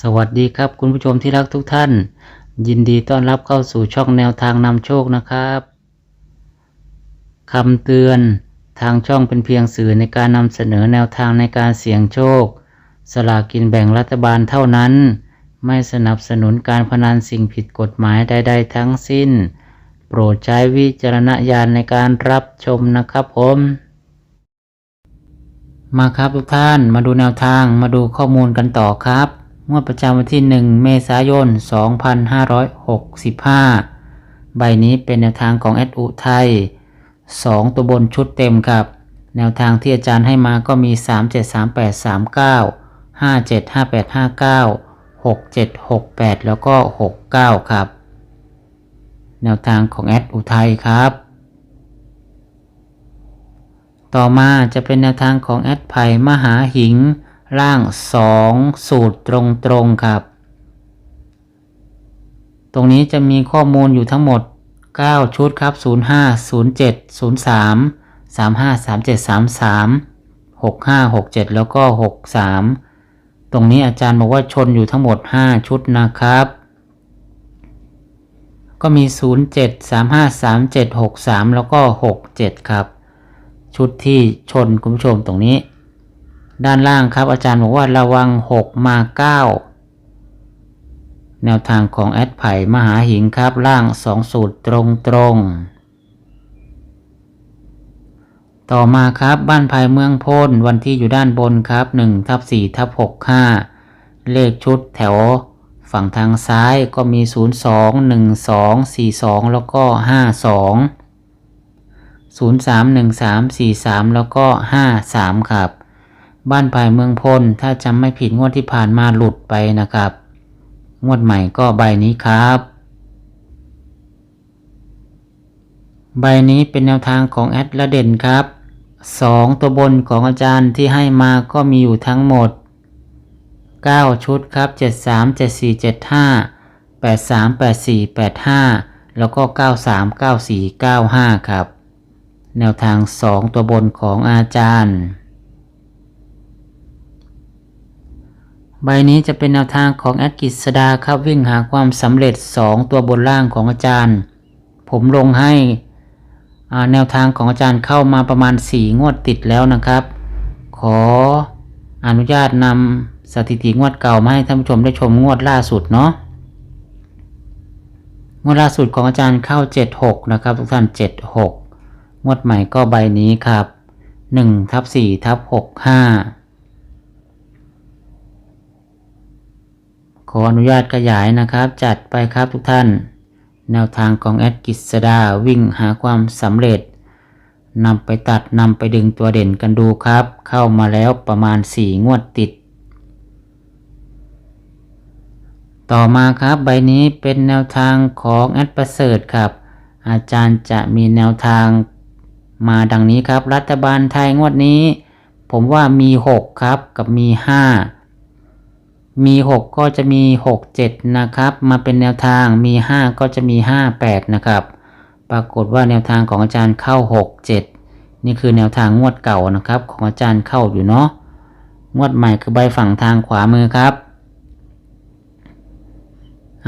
สวัสดีครับคุณผู้ชมที่รักทุกท่าน ยินดีต้อนรับเข้าสู่ช่องแนวทางนำโชคนะครับคำเตือนทางช่องเป็นเพียงสื่อในการนำเสนอแนวทางในการเสี่ยงโชค สลากกินแบ่งรัฐบาลเท่านั้น ไม่สนับสนุนการพนันสิ่งผิดกฎหมายใด ๆ ทั้งสิ้น โปรดใช้วิจารณญาณในการรับชมนะครับผมมาครับทุกท่านมาดูแนวทางมาดูข้อมูลกันต่อครับ งวดประจำวันที่ 1 เมษายน 2565 ใบนี้เป็นแนวทางของแอดอุไทย 2 ตัวบนชุดเต็มครับ แนวทางที่อาจารย์ให้มาก็มี 373839 575859 6768 แล้วก็ 69 ครับ แนวทางของแอดอุทัยครับ ต่อมาจะเป็นแนวทางของแอดไผ่มหาหิง ร่าง2สูตรตรงๆครับ ตรงนี้จะมีข้อมูลอยู่ทั้งหมด 9 ชุดครับ 05 07 03 35 37 33 65 67 แล้วก็ 63 ตรงนี้อาจารย์บอกว่าชนอยู่ทั้งหมด 5 ชุดนะครับ ก็มี 07 35 37 63 แล้วก็ 67 ครับ ชุดที่ชนคุณผู้ชมตรงนี้ ด้านล่างครับ อาจารย์บอกว่าระวัง 6 มา 9 แนวทางของแอดไผ่มหาหิงครับล่าง 2 สูตรตรงตรงต่อมาครับบ้านไผ่เมืองพนวันที่อยู่ด้านบนครับ1ทับ4ทับ6 5 เลขชุดแถวฝั่งทางซ้ายก็มี 02 12 42 แล้วก็ 52 031343 แล้วก็ 53 ครับ บ้านภายเมืองพล ถ้าจำไม่ผิดงวดที่ผ่านมาหลุดไปนะครับ งวดใหม่ก็ใบนี้ครับ ใบนี้เป็นแนวทางของแอดละเด่นครับ 2 ตัวบนของอาจารย์ที่ให้มาก็มีอยู่ทั้งหมด 9 ชุดครับ 73 74 75 83 84 85 แล้วก็ 93 94 95 ครับ แนวทาง 2 ตัวบนของอาจารย์ ใบนี้จะเป็นแนวทางของแอดกิษดาครับวิ่งหาความสำเร็จ 2 ตัวบนล่างของอาจารย์ ผมลงให้แนวทางของอาจารย์เข้ามาประมาณ 4 งวดติดแล้วนะครับ ขออนุญาตนำสถิติงวดเก่ามาให้ท่านผู้ชมได้ชมงวดล่าสุดเนาะงวดล่าสุดของอาจารย์เข้า 76 นะครับ ทุกท่าน 76 งวดใหม่ก็ใบนี้ครับ1ทับ4ทับ6 ขออนุญาตขยายนะครับ จัดไปครับทุกท่าน แนวทางของแอดกิษดาวิ่งหาความสำเร็จนำไปตัดนำไปดึงตัวเด่นกันดูครับ เข้ามาแล้วประมาณ 4 งวดติด ต่อมาครับใบนี้เป็นแนวทางของแอดประเสริฐครับ อาจารย์จะมีแนวทางมาดังนี้ครับ รัฐบาลไทยงวดนี้ ผมว่ามี 6 ครับกับมี 5 มี 6 ก็จะมี 6 7 นะครับ มาเป็นแนวทางมี 5 ก็จะมี 5 8 นะครับ ปรากฏว่าแนวทางของอาจารย์เข้า 6 7 นี่คือแนวทางงวดเก่านะครับ ของอาจารย์เข้าอยู่เนาะงวดใหม่คือใบฝั่งทางขวามือครับ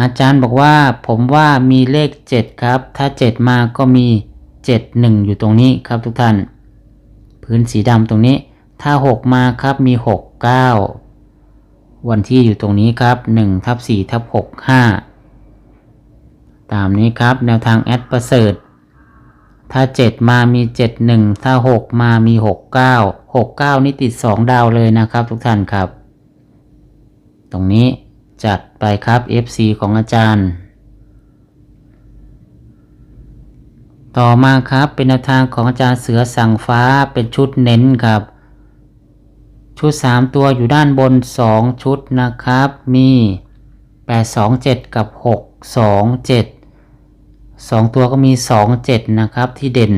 อาจารย์บอกว่าผมว่ามีเลข 7 ครับ ถ้า 7 มาก็มี 7 1 อยู่ตรงนี้ครับทุกท่าน พื้นสีดำตรงนี้ ถ้า 6 มาครับมี 6 9 วันที่อยู่ตรงนี้ครับ1ทับ4ทับ6 5 ตามนี้ครับแนวทางแอดประเสริฐ ถ้า 7 มามี 7 1 ถ้า 6 มามี 6 9 6 9 นี่ติด 2 ดาวเลยนะครับทุกท่านครับ ตรงนี้จัดไปครับ FC ของอาจารย์ ต่อมาครับเป็นแนวทางของอาจารย์เสือสั่งฟ้าเป็นชุดเน้นครับ ชุด 3 ตัวอยู่ด้านบน 2 ชุดนะครับ มี 8 2 7 กับ 6 2 7 2 ตัวก็มี 2 7 นะครับที่เด่น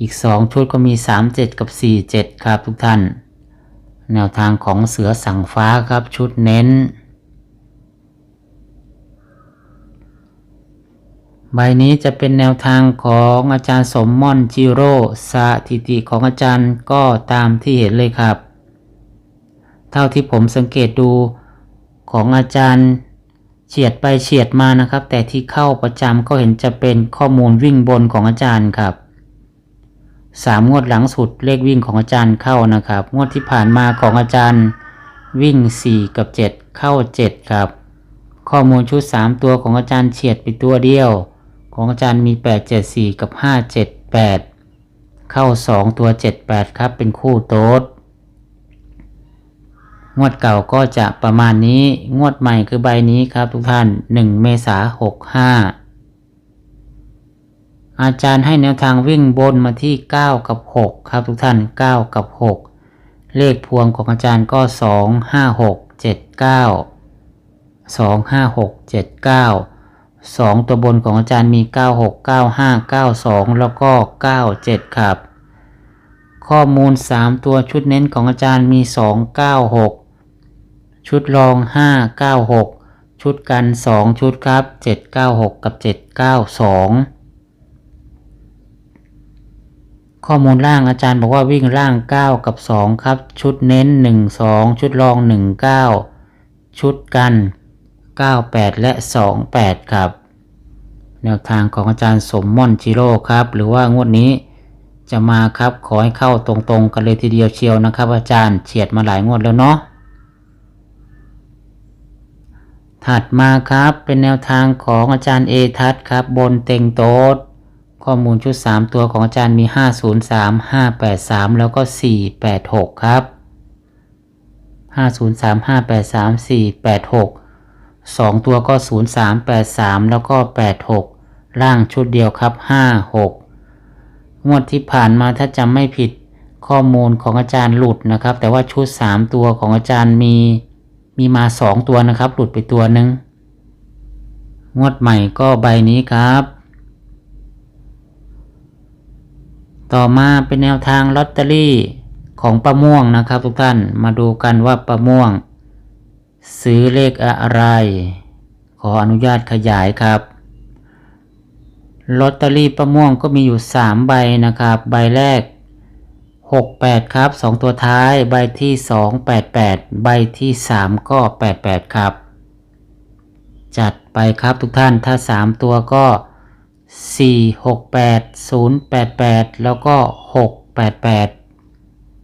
อีก 2 ชุดก็มี 3 7 กับ 4 7 ครับทุกท่าน แนวทางของเสือสั่งฟ้าครับชุดเน้น ใบนี้จะเป็นแนวทางของอาจารย์สมม่อนจิโร่สถิติของอาจารย์ก็ตามที่เห็นเลยครับ เท่าที่ผมสังเกตดูของอาจารย์เฉียดไปเฉียดมานะครับ แต่ที่เข้าประจำก็เห็นจะเป็นข้อมูลวิ่งบนของอาจารย์ครับสามงวดหลังสุดเลขวิ่งของอาจารย์เข้านะครับ งวดที่ผ่านมาของอาจารย์วิ่ง 4 กับ 7 เข้า 7 ครับ ข้อมูลชุด 3 ตัวของอาจารย์เฉียดไปตัวเดียว ของอาจารย์มี 8 7 4 กับ 5 7 8 เข้า 2 ตัว 7 8 ครับ เป็นคู่โต๊ด งวดเก่าก็จะประมาณนี้ งวดใหม่คือใบนี้ครับทุกท่าน 1 เมษาหกห้าอาจารย์ให้แนวทางวิ่งบนมาที่ 9 กับ 6 ครับทุกท่าน 9 กับ 6 เลขพวงของอาจารย์ก็ 2 5 6 7 9 2 5 6 7 9 2 ตัวบนของอาจารย์มี 9 6 9 5 9 2 แล้วก็ 9 7 ครับ ข้อมูล 3 ตัวชุดเน้นของอาจารย์มี 2 9 6 ชุดรอง 5 9 6 ชุดกัน 2 ชุดครับ 7 9 6 กับ 7 9 2 ข้อมูลล่างอาจารย์บอกว่าวิ่งล่าง 9 กับ 2 ครับ ชุดเน้น 1 2 ชุดรอง 1 9 ชุดกัน 9 8 และ 2 8 ครับ แนวทางของอาจารย์สมม่อนจิโร่ครับ หรือว่างวดนี้ จะมาครับ ขอให้เข้าตรงๆ กันเลยทีเดียวเชียวนะครับ อาจารย์เฉียดมาหลายงวดแล้วเนาะถัดมาครับเป็นแนวทางของอาจารย์เอทัศครับ บนเต็งโต๊ดข้อมูลชุด 3 ตัวของอาจารย์มี 503 583 แล้วก็ 486 ครับ 503 583 486 2 ตัวก็ 0383 แล้วก็ 86 ล่างชุดเดียวครับ 56 งวดที่ผ่านมาถ้าจำไม่ผิดข้อมูลของอาจารย์หลุดนะครับ แต่ว่าชุด 3 ตัวของอาจารย์มีมีมา 2 ตัวนะครับ หลุดไปตัวหนึ่งงวดใหม่ก็ใบนี้ครับ ต่อมาเป็นแนวทางลอตเตอรี่ของประม่วงนะครับ ทุกท่านมาดูกันว่าประม่วง ซื้อเลขอะไร ขออนุญาตขยายครับ ลอตเตอรี่ประม่วงก็มีอยู่ 3 ใบนะครับ ใบแรก 68 ครับ 2 ตัวท้าย ใบที่ 288 ใบที่ 3 ก็ 88 ครับ จัดไปครับทุกท่านถ้า 3 ตัวก็ 4 6 8 0 8 8 แล้วก็ 6 8 8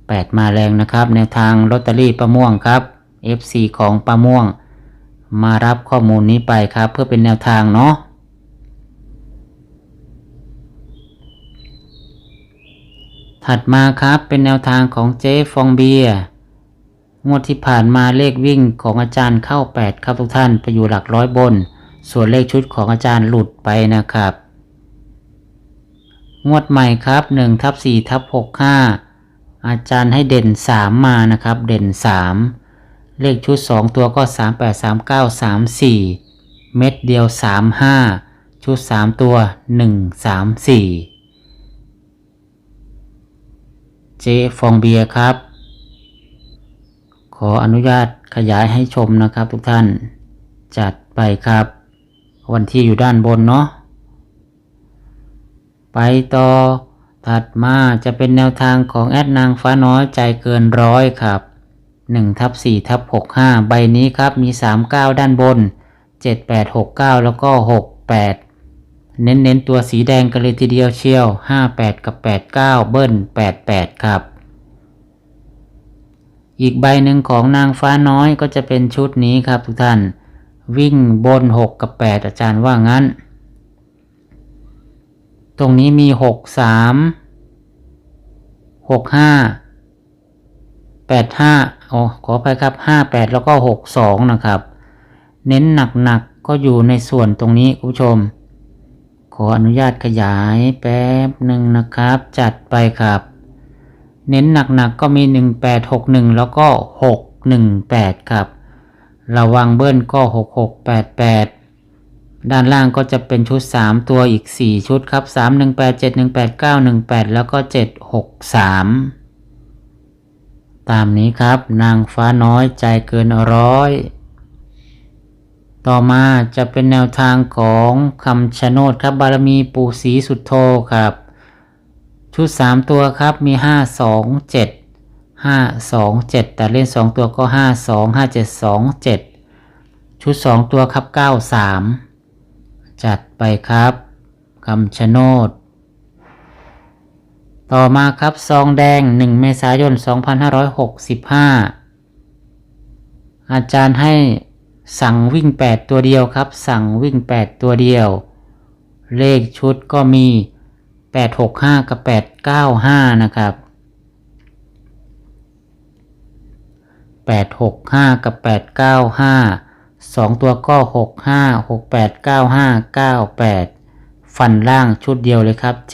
8 มาแรงนะครับแนวทางลอตเตอรี่ประม่วงครับ FC ของประม่วง มารับข้อมูลนี้ไปครับ เพื่อเป็นแนวทางเนาะ ถัดมาครับเป็นแนวทางของเจ๊ฟองเบียงวดที่ผ่านมาเลขวิ่งของอาจารย์เข้า 8 ครับทุกท่านไปอยู่หลักร้อยบน ส่วนเลขชุดของอาจารย์หลุดไปนะครับ งวดใหม่ครับ1ทับ4ทับ6 5 อาจารย์ให้เด่น 3 มานะครับ เด่น 3 เลขชุด 2 ตัวก็ 3 8 3 9 3 4 เม็ดเดียว 3 5 ชุด 3 ตัว 1 3 4 เจฟองเบียร์ครับ ขออนุญาตขยายให้ชมนะครับทุกท่าน จัดไปครับ วันที่อยู่ด้านบนเนาะ ไปต่อ ถัดมาจะเป็นแนวทางของแอดนางฟ้าน้อยใจเกินร้อยครับ1ทับ4ทับ65 ใบนี้ครับมี 39 ด้านบน 78 69 แล้วก็ 68 เน้นๆตัวสีแดงกันเลยทีเดียวเชียว 58 กับ 89 เบิ้ล 88 ครับ อีกใบหนึ่งของนางฟ้าน้อยก็จะเป็นชุดนี้ครับทุกท่าน วิ่งบน 6 กับ 8 อาจารย์ว่างั้น ตรงนี้มี 6 3 6 5 8 5อ๋อขอไปครับ 5 8 แล้วก็ 6 2 นะครับ เน้นหนักๆก็อยู่ในส่วนตรงนี้คุณผู้ชม ขออนุญาตขยายแป๊บหนึ่งนะครับ จัดไปครับ เน้นหนักๆก็มี 1861 แล้วก็ 618 ครับ ระวังเบิ้ลก็ 6688 ด้านล่างก็จะเป็นชุด 3 ตัวอีก 4 ชุดครับ 318 718 918 แล้วก็ 763 ตามนี้ครับนางฟ้าน้อยใจเกินร้อย ต่อมาจะเป็นแนวทางของคำชะโนดครับบารมีปู่ศรีสุดโทครับ ชุด 3 ตัวครับมี 5 2 7 5 2 7 แต่เล่น 2 ตัวก็ 5 2 5 7 2 7 ชุดสองตัวครับเก้าสามจัดไปครับคำชะโนดต่อมาครับซองแดง 1 เมษายน 2565 อาจารย์ให้ สั่งวิ่ง 8 ตัวเดียวครับ สั่งวิ่ง 8 ตัวเดียว เลขชุดก็มี 865 กับ 895 นะครับ 865 กับ 895สองตัวก็ 65 68 95 98 ฟันล่างชุดเดียวเลยครับ 71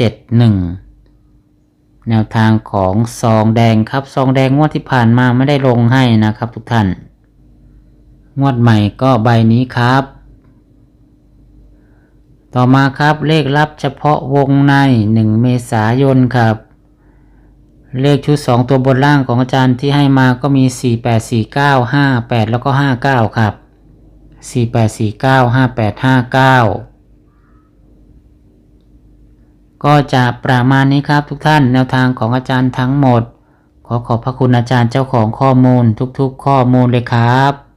แนวทางของซองแดงครับ ซองแดงงวดที่ผ่านมาไม่ได้ลงให้นะครับทุกท่าน งวดใหม่ก็ใบนี้ครับ ต่อมาครับเลขลับเฉพาะวงใน 1 เมษายนครับ เลขชุด 2 ตัวบนล่างของอาจารย์ที่ให้มาก็มี 4 8 4 9 5 8 แล้วก็ 59 ครับ 4 8 4 9 5 8 5 9ก็จะประมาณนี้ครับทุกท่านแนวทางของอาจารย์ทั้งหมด ขอขอบพระคุณอาจารย์เจ้าของข้อมูลทุกๆ ข้อมูลเลยครับ